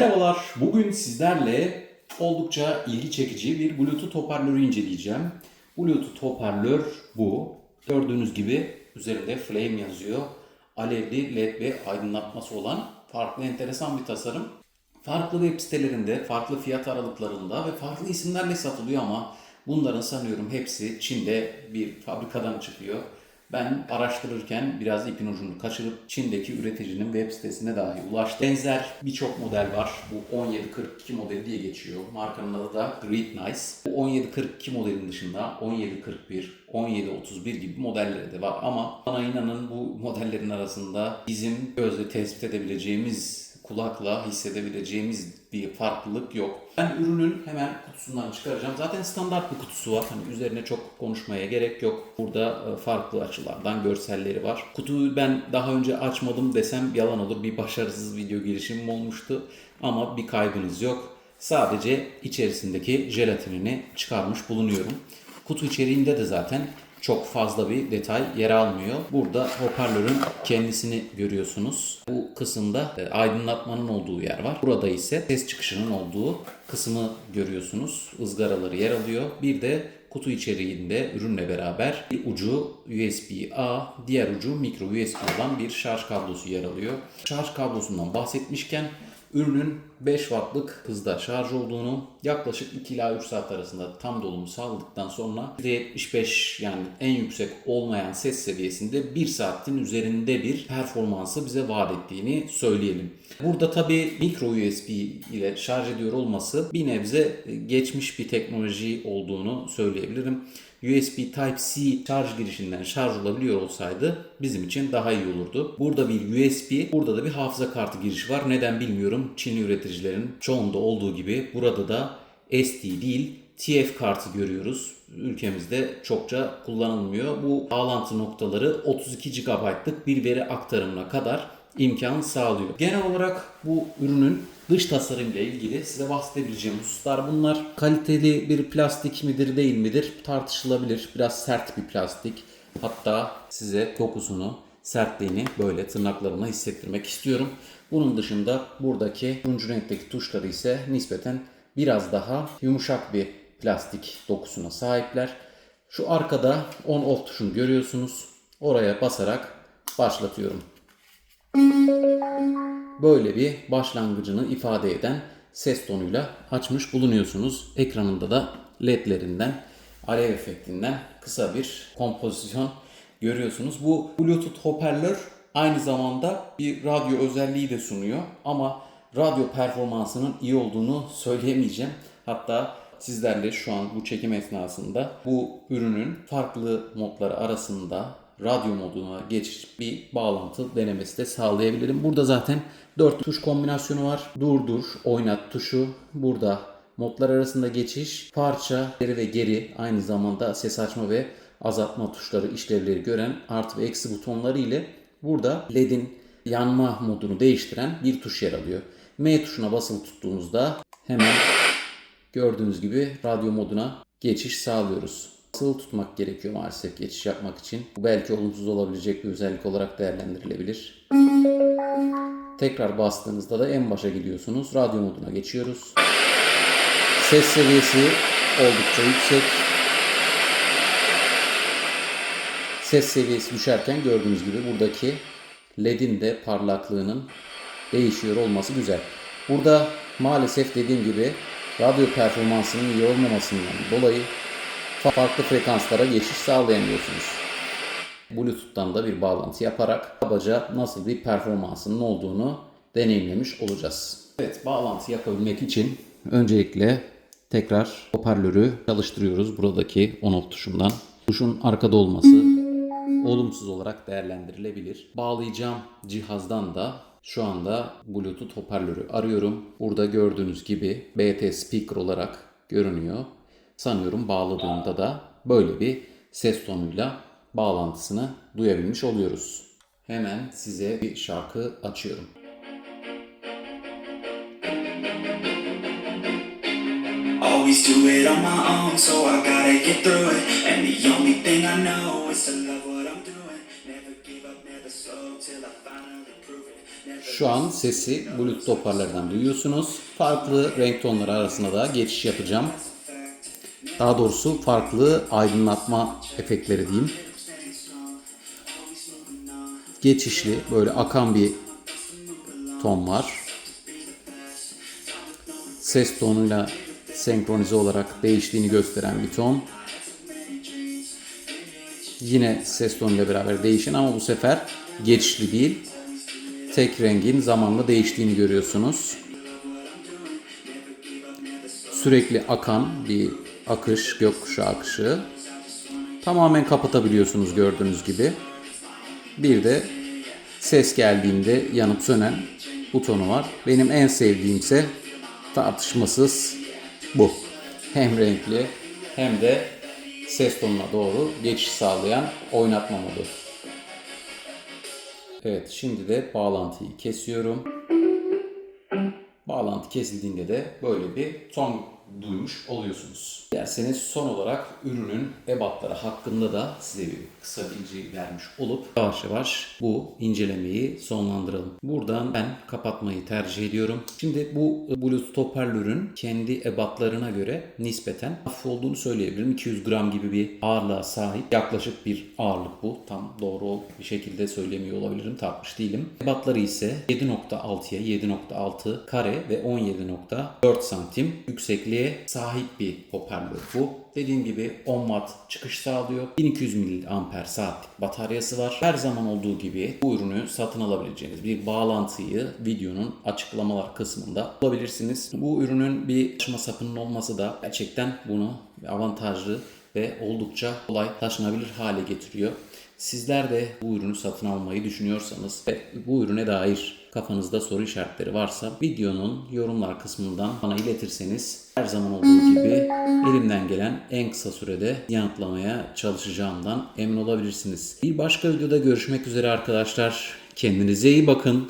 Merhabalar, bugün sizlerle oldukça ilgi çekici bir Bluetooth hoparlörü inceleyeceğim. Bluetooth hoparlör bu. Gördüğünüz gibi üzerinde flame yazıyor. Alevli led ve aydınlatması olan farklı enteresan bir tasarım. Farklı web sitelerinde, farklı fiyat aralıklarında ve farklı isimlerle satılıyor ama bunların sanıyorum hepsi Çin'de bir fabrikadan çıkıyor. Ben araştırırken biraz ipin ucunu kaçırıp Çin'deki üreticinin web sitesine dahi ulaştım. Benzer birçok model var. Bu 1742 modeli diye geçiyor. Markanın adı da Great Nice. Bu 1742 modelin dışında 1741, 1731 gibi modelleri de var. Ama bana inanın bu modellerin arasında bizim gözle tespit edebileceğimiz kulakla hissedebileceğimiz bir farklılık yok. Ben ürünün hemen kutusundan çıkaracağım. Zaten standart bir kutusu var. Hani üzerine çok konuşmaya gerek yok. Burada e, farklı açılardan görselleri var. Kutuyu ben daha önce açmadım desem yalan olur. Bir başarısız video girişimim olmuştu. Ama bir kaybınız yok. Sadece içerisindeki jelatinini çıkarmış bulunuyorum. Kutu içeriğinde de zaten çok fazla bir detay yer almıyor. Burada hoparlörün kendisini görüyorsunuz. Bu kısımda e, aydınlatmanın olduğu yer var. Burada ise ses çıkışının olduğu kısmı görüyorsunuz. Izgaraları yer alıyor. Bir de kutu içeriğinde ürünle beraber bir ucu USB-A, diğer ucu micro USB olan bir şarj kablosu yer alıyor. Şarj kablosundan bahsetmişken Ürünün 5 wattlık hızda şarj olduğunu yaklaşık 2 ila 3 saat arasında tam dolumu sağladıktan sonra %75 yani en yüksek olmayan ses seviyesinde 1 saatin üzerinde bir performansı bize vaat ettiğini söyleyelim. Burada tabi micro USB ile şarj ediyor olması bir nebze geçmiş bir teknoloji olduğunu söyleyebilirim. USB Type-C şarj girişinden şarj olabiliyor olsaydı bizim için daha iyi olurdu. Burada bir USB, burada da bir hafıza kartı girişi var. Neden bilmiyorum. Çinli üreticilerin çoğunda olduğu gibi burada da SD değil TF kartı görüyoruz. Ülkemizde çokça kullanılmıyor. Bu bağlantı noktaları 32 GB'lık bir veri aktarımına kadar imkan sağlıyor. Genel olarak bu ürünün dış tasarımıyla ilgili size bahsedebileceğim hususlar bunlar. Kaliteli bir plastik midir değil midir tartışılabilir. Biraz sert bir plastik. Hatta size kokusunu, sertliğini böyle tırnaklarına hissettirmek istiyorum. Bunun dışında buradaki turuncu renkteki tuşları ise nispeten biraz daha yumuşak bir plastik dokusuna sahipler. Şu arkada on off tuşunu görüyorsunuz. Oraya basarak başlatıyorum böyle bir başlangıcını ifade eden ses tonuyla açmış bulunuyorsunuz. Ekranında da ledlerinden, alev efektinden kısa bir kompozisyon görüyorsunuz. Bu Bluetooth hoparlör aynı zamanda bir radyo özelliği de sunuyor ama radyo performansının iyi olduğunu söyleyemeyeceğim. Hatta sizlerle şu an bu çekim esnasında bu ürünün farklı modları arasında radyo moduna geçiş bir bağlantı denemesi de sağlayabilirim. Burada zaten 4 tuş kombinasyonu var. Durdur, oynat tuşu. Burada modlar arasında geçiş, parça, geri ve geri aynı zamanda ses açma ve azaltma tuşları işlevleri gören artı ve eksi butonları ile burada LED'in yanma modunu değiştiren bir tuş yer alıyor. M tuşuna basılı tuttuğumuzda hemen gördüğünüz gibi radyo moduna geçiş sağlıyoruz. Basılı tutmak gerekiyor maalesef geçiş yapmak için. Bu belki olumsuz olabilecek bir özellik olarak değerlendirilebilir. Tekrar bastığınızda da en başa gidiyorsunuz. Radyo moduna geçiyoruz. Ses seviyesi oldukça yüksek. Ses seviyesi düşerken gördüğünüz gibi buradaki LED'in de parlaklığının değişiyor olması güzel. Burada maalesef dediğim gibi radyo performansının iyi olmamasından dolayı farklı frekanslara geçiş sağlayamıyorsunuz. Bluetooth'tan da bir bağlantı yaparak kabaca nasıl bir performansının olduğunu deneyimlemiş olacağız. Evet bağlantı yapabilmek için öncelikle tekrar hoparlörü çalıştırıyoruz buradaki on off tuşundan. Tuşun arkada olması olumsuz olarak değerlendirilebilir. Bağlayacağım cihazdan da şu anda Bluetooth hoparlörü arıyorum. Burada gördüğünüz gibi BT speaker olarak görünüyor. Sanıyorum bağladığımda da böyle bir ses tonuyla bağlantısını duyabilmiş oluyoruz. Hemen size bir şarkı açıyorum. Always do it on my own, so I gotta get through it. And the only thing I know is to şu an sesi Bluetooth hoparlörden duyuyorsunuz. Farklı renk tonları arasında da geçiş yapacağım. Daha doğrusu farklı aydınlatma efektleri diyeyim. Geçişli böyle akan bir ton var. Ses tonuyla senkronize olarak değiştiğini gösteren bir ton. Yine ses tonuyla beraber değişen ama bu sefer geçişli değil. Tek rengin zamanla değiştiğini görüyorsunuz. Sürekli akan bir akış, gökkuşağı akışı. Tamamen kapatabiliyorsunuz gördüğünüz gibi. Bir de ses geldiğinde yanıp sönen butonu var. Benim en sevdiğimse tartışmasız bu. Hem renkli hem de ses tonuna doğru geçiş sağlayan oynatma modu. Evet şimdi de bağlantıyı kesiyorum. Bağlantı kesildiğinde de böyle bir ton duymuş oluyorsunuz. Derseniz son olarak ürünün ebatları hakkında da size bir kısa bilgi vermiş olup yavaş yavaş bu incelemeyi sonlandıralım. Buradan ben kapatmayı tercih ediyorum. Şimdi bu Bluetooth hoparlörün kendi ebatlarına göre nispeten hafif olduğunu söyleyebilirim. 200 gram gibi bir ağırlığa sahip. Yaklaşık bir ağırlık bu. Tam doğru bir şekilde söylemiyor olabilirim. Tartmış değilim. Ebatları ise 7.6'ya 7.6 kare ve 17.4 santim yüksekliğe sahip bir hoparlör bu. Dediğim gibi 10 watt çıkış sağlıyor. 1200 mAh saatlik bataryası var. Her zaman olduğu gibi bu ürünü satın alabileceğiniz bir bağlantıyı videonun açıklamalar kısmında bulabilirsiniz. Bu ürünün bir taşıma sapının olması da gerçekten bunu avantajlı ve oldukça kolay taşınabilir hale getiriyor. Sizler de bu ürünü satın almayı düşünüyorsanız ve bu ürüne dair kafanızda soru işaretleri varsa videonun yorumlar kısmından bana iletirseniz her zaman olduğu gibi elimden gelen en kısa sürede yanıtlamaya çalışacağımdan emin olabilirsiniz. Bir başka videoda görüşmek üzere arkadaşlar. Kendinize iyi bakın.